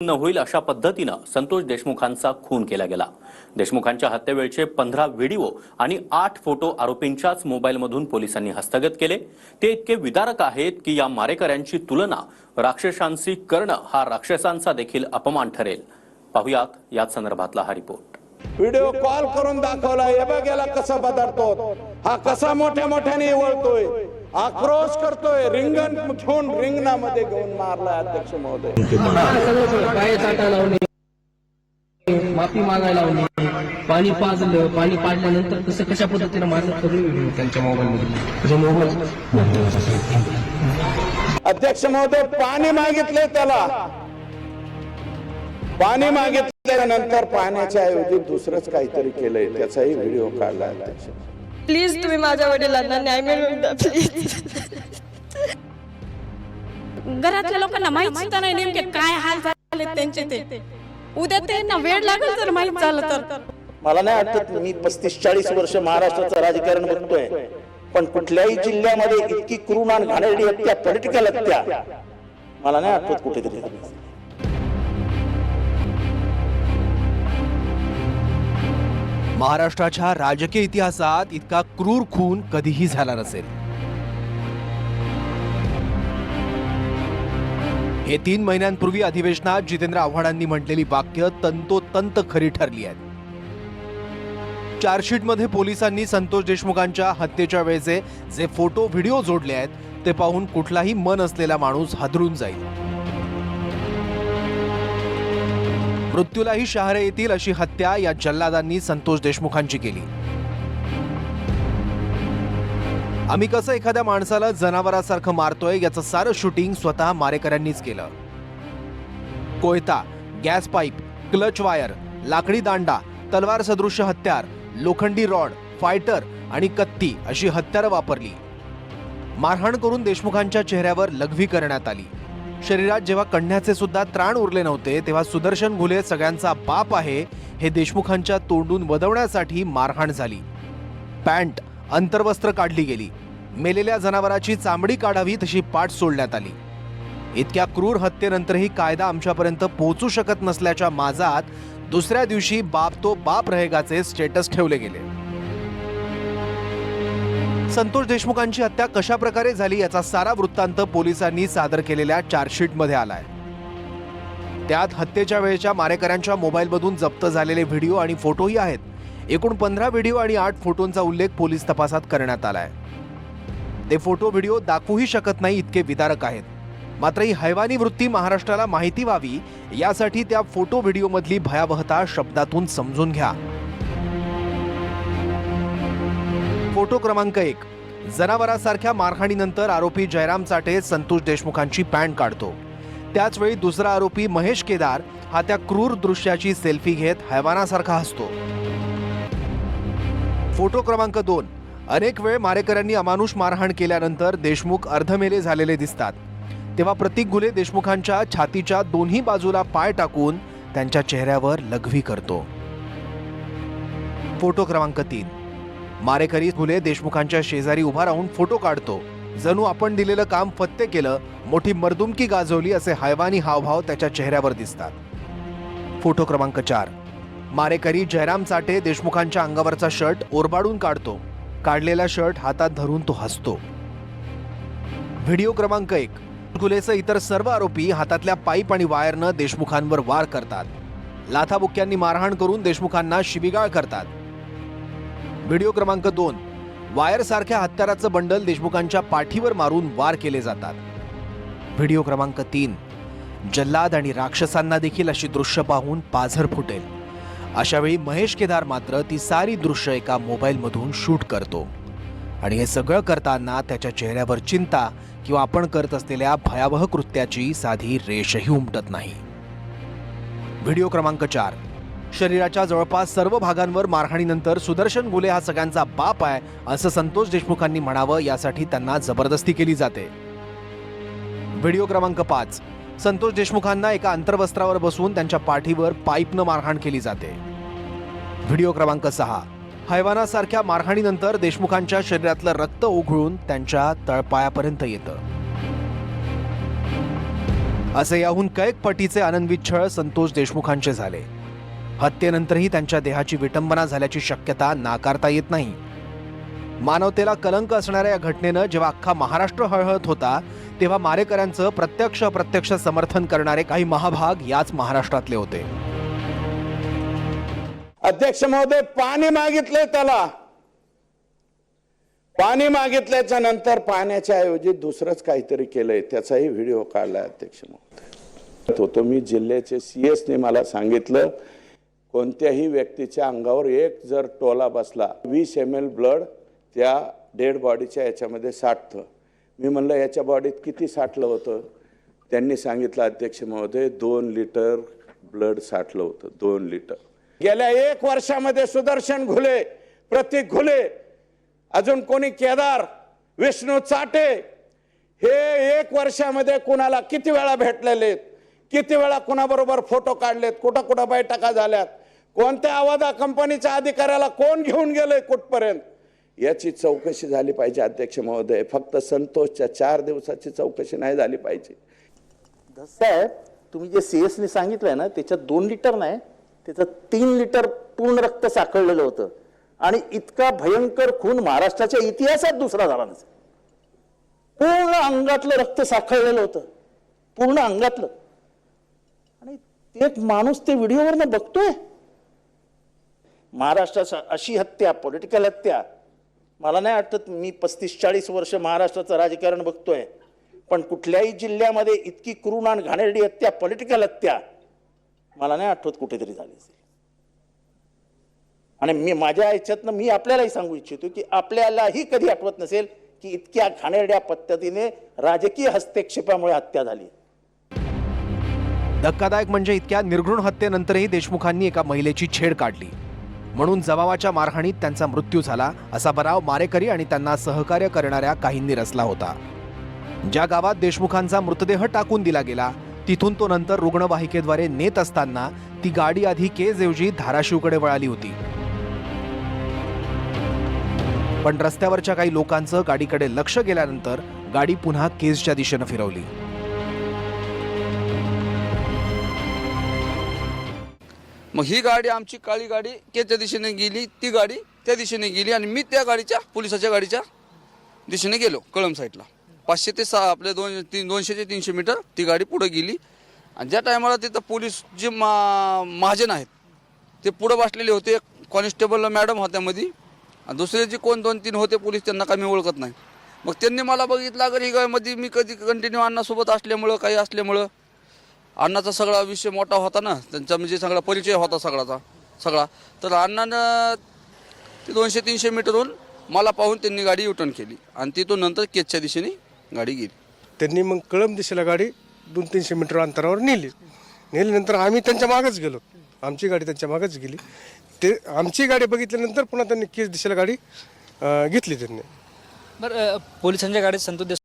न होईल अशा पद्धतीनं संतोष देशमुखांचा खून केला गेला. देशमुखांच्या हत्येवेळचे पंधरा व्हिडिओ आणि आठ फोटो आरोपींच्याच मोबाईलमधून पोलिसांनी हस्तगत केले. ते इतके विदारक आहेत की या मारेकऱ्यांची तुलना राक्षसांशी करणं हा राक्षसांचा देखील अपमान ठरेल. पाहुयात याच संदर्भातला हा रिपोर्ट. व्हिडिओ कॉल करून दाखवला हे बघ याला कसा बदलतो हा कसा मोठ्या मोठ्याने वळतोय. आक्रोश करतोय रिंगण घेऊन रिंगणामध्ये घेऊन मारला अध्यक्ष महोदय माफी मागायला लावणे पाणी पाजलं पाणी पाडल्यानंतर कसं कशा पद्धतीने मारलं व्हिडिओ त्यांच्या मोबाईल मध्ये मोबाईल अध्यक्ष महोदय पाणी मागितले त्याला पाणी मागितल्यानंतर पाण्याच्या ऐवजी दुसरंच काहीतरी केलंय त्याचाही व्हिडिओ काढला अध्यक्ष प्लीज तुम्ही माझ्या वडिलांना न्याय मिळवून द्या प्लीज घरातल्या लोकांना माहीत सुद्धा नाही नेमके काय हाल झाले त्यांचे ते. उद्या त्यांना वेळ लागेल जर माहीत झालं तर. मला नाही वाटत मी पस्तीस चाळीस वर्ष महाराष्ट्राचं राजकारण बघतोय पण कुठल्याही जिल्ह्यामध्ये इतकी क्रूर आणि घाणेरडी हत्या पॉलिटिकल हत्या मला नाही आठवत कुठेतरी. महाराष्ट्राच्या राजकीय इतिहासात इतका क्रूर खून कधीही झाला नसेल. हे तीन महिन्यांपूर्वी अधिवेशनात जितेंद्र आव्हाडांनी म्हटलेली वाक्य तंतोतंत खरी ठरली आहेत. चार्जशीटमध्ये पोलिसांनी संतोष देशमुखांच्या हत्येच्या वेळेचे जे फोटो व्हिडिओ जोडले आहेत ते पाहून कुठलाही मन असलेला माणूस हादरून जाईल. मृत्यूलाही शहारे येतील अशी हत्या या जल्लादांनी संतोष देशमुखांची केली. आम्ही कसं एखाद्या माणसाला जनावरासारखं मारतोय याचं सारं शूटिंग स्वतः मारेकऱ्यांनीच केलं. कोयता गॅस पाईप क्लच वायर लाकडी दांडा तलवार सदृश्य हत्यार लोखंडी रॉड फायटर आणि कत्ती अशी हत्यारं वापरली. मारहाण करून देशमुखांच्या चेहऱ्यावर लघवी करण्यात आली. शरीरात जेव्हा कण्याचे सुद्धा त्राण उरले नव्हते तेव्हा सुदर्शन घुले सगळ्यांचा बाप आहे हे देशमुखांच्या तोंडून वदवण्यासाठी मारहाण झाली. पॅन्ट अंतर्वस्त्र काढली गेली. मेलेल्या जनावराची चामडी काढावी तशी पाठ सोडण्यात आली. इतक्या क्रूर हत्येनंतरही कायदा आमच्यापर्यंत पोहोचू शकत नसल्याच्या माजात दुसऱ्या दिवशी बाप तो बाप रहेगाचे स्टेटस ठेवले गेले. संतोष देशमुखांची हत्या कशा प्रकारे झाली याचा सारा वृत्तांत पोलिसांनी सादर केलेल्या चार्जशीटमध्ये आलाय. त्यात हत्येच्या वेळेच्या मारेकऱ्यांच्या मोबाईलमधून जप्त झालेले व्हिडिओ आणि फोटोही आहेत. एकूण पंधरा व्हिडिओ आणि आठ फोटोंचा उल्लेख पोलीस तपासात करण्यात आलाय. ते फोटो व्हिडिओ दाखवूही शकत नाही इतके विदारक आहेत. मात्र ही हैवानी वृत्ती महाराष्ट्राला माहिती व्हावी यासाठी त्या फोटो व्हिडिओमधली भयावहता शब्दातून समजून घ्या. फोटो क्रमांक एक. जनावरासारख्या मारहाणीनंतर आरोपी जयराम चाटे संतोष देशमुखांची पॅन्ट काढतो. त्याचवेळी दुसरा आरोपी महेश केदार हा त्या क्रूर दृश्याची सेल्फी घेत हैवानासारखा हसतो. फोटो क्रमांक दोन. अनेक वेळ मारेकऱ्यांनी अमानुष मारहाण केल्यानंतर देशमुख अर्धमेले झालेले दिसतात. तेव्हा प्रतीक गुले देशमुखांच्या छातीच्या दोन्ही बाजूला पाय टाकून त्यांच्या चेहऱ्यावर लघवी करतो. फोटो क्रमांक तीन. मारेकरी फुले देशमुखांच्या शेजारी उभा राहून फोटो काढतो. जणू आपण दिलेलं काम फत्ते केलं मोठी मर्दुमकी गाजवली असे हैवानी हावभाव त्याच्या चेहऱ्यावर दिसतात. फोटो क्रमांक चार. मारेकरी जयराम चाटे देशमुखांच्या अंगावरचा शर्ट ओरबाडून काढतो. काढलेला शर्ट हातात धरून तो हसतो. व्हिडिओ क्रमांक एक. गुलेसह इतर सर्व आरोपी हातातल्या पाईप आणि वायरनं देशमुखांवर वार करतात. लाथाबुक्यांनी मारहाण करून देशमुखांना शिबिगाळ करतात. व्हिडिओ क्रमांक दोन. वायरसारख्या हत्याराचं बंडल देशमुखांच्या पाठीवर मारून वार केले जातात. व्हिडिओ क्रमांक तीन. जल्लाद आणि राक्षसांना देखील अशी दृश्य पाहून पाझर फुटेल. अशावेळी महेश केदार मात्र ती सारी दृश्य एका मोबाईलमधून शूट करतो. आणि हे सगळं करताना त्याच्या चेहऱ्यावर चिंता किंवा आपण करत असलेल्या भयावह कृत्याची साधी रेषही उमटत नाही. व्हिडिओ क्रमांक चार. शरीराच्या जवळपास सर्व भागांवर मारहाणीनंतर सुदर्शन गुले हा सगळ्यांचा बाप आहे असं संतोष देशमुखांनी म्हणावं यासाठी त्यांना जबरदस्ती केली जाते. व्हिडिओ क्रमांक पाच. संतोष देशमुखांना एका अंतर्वस्त्रावर बसून त्यांच्या पाठीवर पाईपनं मारहाण केली जाते. व्हिडिओ क्रमांक सहा. हैवानासारख्या मारहाणीनंतर देशमुखांच्या शरीरातलं रक्त उघळून त्यांच्या तळपायापर्यंत येतं. असे याहून कैक पटीचे आनंदवित छळ संतोष देशमुखांचे झाले. हत्येनंतरही त्यांच्या देहाची विटंबना झाल्याची शक्यता नाकारता येत नाही. मानवतेला कलंक असणाऱ्या या घटनेनं जेव्हा अख्खा महाराष्ट्र हळहळत होता तेव्हा मारेकऱ्यांचं प्रत्यक्ष अप्रत्यक्ष समर्थन करणारे काही महाभाग याच महाराष्ट्रातले होते. अध्यक्ष महोदय पाणी मागितले त्याला. पाणी मागितल्याच्या नंतर पाण्याच्या ऐवजी दुसरंच काहीतरी केलंय त्याचाही व्हिडिओ काढला अध्यक्ष महोदय. होतो मी जिल्ह्याचे सीएस ने मला सांगितलं कोणत्याही व्यक्तीच्या अंगावर एक जर टोला बसला वीस एम एल ब्लड त्या डेड बॉडीच्या याच्यामध्ये साठतं. मी म्हणलं याच्या बॉडीत किती साठलं होतं? त्यांनी सांगितलं अध्यक्ष महोदय दोन लिटर ब्लड साठलं होतं दोन लिटर गेल्या एक वर्षामध्ये सुदर्शन घुले प्रतीक घुले अजून कोणी केदार विष्णू चाटे हे एक वर्षामध्ये कुणाला किती वेळा भेटलेले आहेत किती वेळा कुणाबरोबर फोटो काढलेत? कुठं कुठं बैठका झाल्यात? कोणत्या आवाजा कंपनीच्या अधिकाऱ्याला कोण घेऊन गेलंय कुठपर्यंत? याची चौकशी झाली पाहिजे अध्यक्ष महोदय. फक्त संतोषच्या चार दिवसाची चौकशी नाही झाली पाहिजे. साहेब तुम्ही जे सी एसने सांगितलंय ना त्याच्यात दोन लिटर नाही त्याच्यात तीन लिटर पूर्ण रक्त साखळलेलं होतं. आणि इतका भयंकर खून महाराष्ट्राच्या इतिहासात दुसरा झाला नसेल. पूर्ण अंगातलं रक्त साखळलेलं होतं. पूर्ण अंगातलं. आणि ते एक माणूस ते व्हिडिओवरनं बघतोय? महाराष्ट्रात अशी हत्या पॉलिटिकल हत्या. मला नाही वाटत मी पस्तीस चाळीस वर्ष महाराष्ट्राचं राजकारण बघतोय. पण कुठल्याही जिल्ह्यामध्ये इतकी क्रूर आणि घाणेरडी हत्या पॉलिटिकल हत्या मला नाही आठवत कुठेतरी झाली असेल. आणि मी माझ्या ह्याच्यातनं मी आपल्यालाही सांगू इच्छितो की आपल्यालाही कधी आठवत नसेल की इतक्या घाणेरड्या पद्धतीने राजकीय हस्तक्षेपामुळे हत्या झाली. धक्कादायक म्हणजे इतक्या निर्घृण हत्येनंतरही देशमुखांनी एका महिलेची छेड काढली. म्हणून जबावाच्या मारहाणीत त्यांचा मृत्यू झाला असा बराव मारेकरी आणि त्यांना सहकार्य करणाऱ्या काहींनी रचला होता. ज्या गावात देशमुखांचा मृतदेह टाकून दिला गेला तिथून तो नंतर रुग्णवाहिकेद्वारे नेत असताना ती गाडी आधी केजऐवजी धाराशिवकडे वळाली होती. पण रस्त्यावरच्या काही लोकांचं गाडीकडे लक्ष गेल्यानंतर गाडी पुन्हा केजच्या दिशेनं फिरवली. मग ही गाडी आमची काळी गाडी केच्या दिशेने गेली ती गाडी त्या दिशेने गेली आणि मी त्या गाडीच्या पोलिसाच्या गाडीच्या दिशेने गेलो कळम साईडला. पाचशे ते सहा आपले दोन तीन दोनशे ते तीनशे मीटर ती गाडी पुढे गेली. आणि ज्या टायमाला तिथं पोलीस जे मा महाजन आहेत ते पुढं बसलेले होते कॉन्स्टेबल मॅडम होत्या मध्ये आणि दुसरे जे कोण दोन तीन होते पोलीस त्यांना काही मी ओळखत नाही. मग त्यांनी मला बघितलं अगर ही गाडीमध्ये मी कधी कंटिन्यू अण्णासोबत असल्यामुळं काही असल्यामुळं अण्णाचा सगळा विषय मोठा होता ना त्यांचा म्हणजे सगळा परिचय होता सगळाचा सगळा. तर अण्णानं ते दोनशे तीनशे मीटरहून मला पाहून त्यांनी गाडी युटर्न केली. आणि तिथून नंतर केजच्या दिशेने गाडी गेली. त्यांनी मग कळम दिशेला गाडी दोन तीनशे मीटर अंतरावर नेली. नेल्यानंतर आम्ही त्यांच्या मागच गेलो. आमची गाडी त्यांच्या मागच गेली. ते आमची गाडी बघितल्यानंतर पुन्हा त्यांनी केस दिशेला गाडी घेतली त्यांनी. बरं पोलिसांच्या गाडीत संतोष